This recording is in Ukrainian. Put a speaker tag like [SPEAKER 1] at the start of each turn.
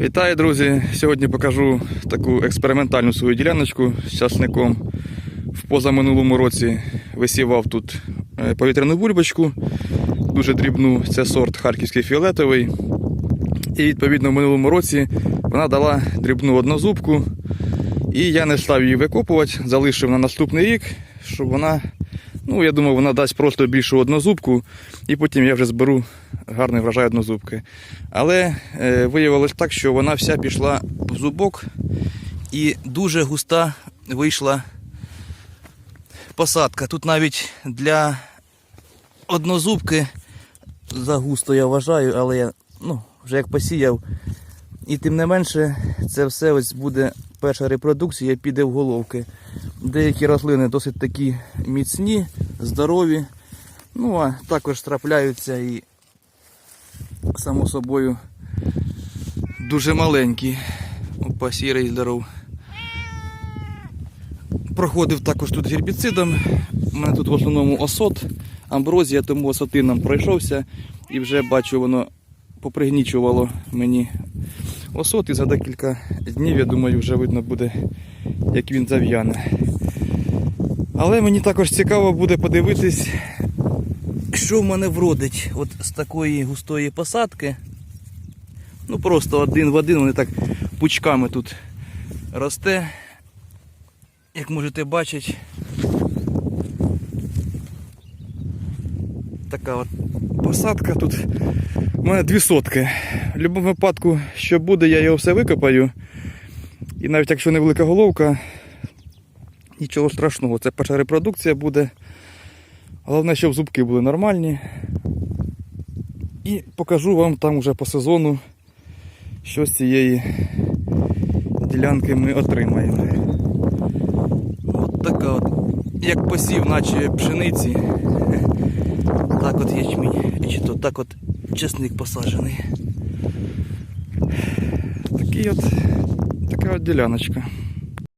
[SPEAKER 1] Вітаю, друзі! Сьогодні покажу таку експериментальну свою діляночку з часником. В позаминулому році висівав тут е, повітряну бульбочку, дуже дрібну, це сорт харківський фіолетовий. І відповідно в минулому році вона дала дрібну однозубку. І я не став її викопувати, залишив на наступний рік, щоб вона, ну я думаю, вона дасть просто більшу однозубку, і потім я вже зберу гарний врожай однозубки. Але е, виявилось так, що вона вся пішла в зубок і дуже густа вийшла посадка. Тут навіть для однозубки загусто я вважаю, але я ну, вже як посіяв. І тим не менше, це все ось буде перша репродукція, піде в головки. Деякі рослини досить такі міцні, здорові. Ну а також трапляються і, само собою, дуже маленькі. Опа, сірий здоров. Проходив також тут гербіцидом. У мене тут в основному осот, амброзія, тому осотином пройшовся і вже бачу, воно попригнічувало мені осот і за декілька днів, я думаю, вже видно буде, як він зав'яне. Але мені також цікаво буде подивитись, що в мене вродить от з такої густої посадки. Ну просто один в один, вони так пучками тут росте. Як можете бачити, така от посадка тут. У мене дві сотки. В будь-якому випадку, що буде, я його все викопаю. І навіть якщо невелика головка, нічого страшного. Це перша репродукція буде. Головне, щоб зубки були нормальні. І покажу вам там уже по сезону, що з цієї ділянки ми отримаємо. От така от, як посів, наче пшениці. Так от ячмінь. І чи то так от чесник посаджений. Такий от, така от діляночка.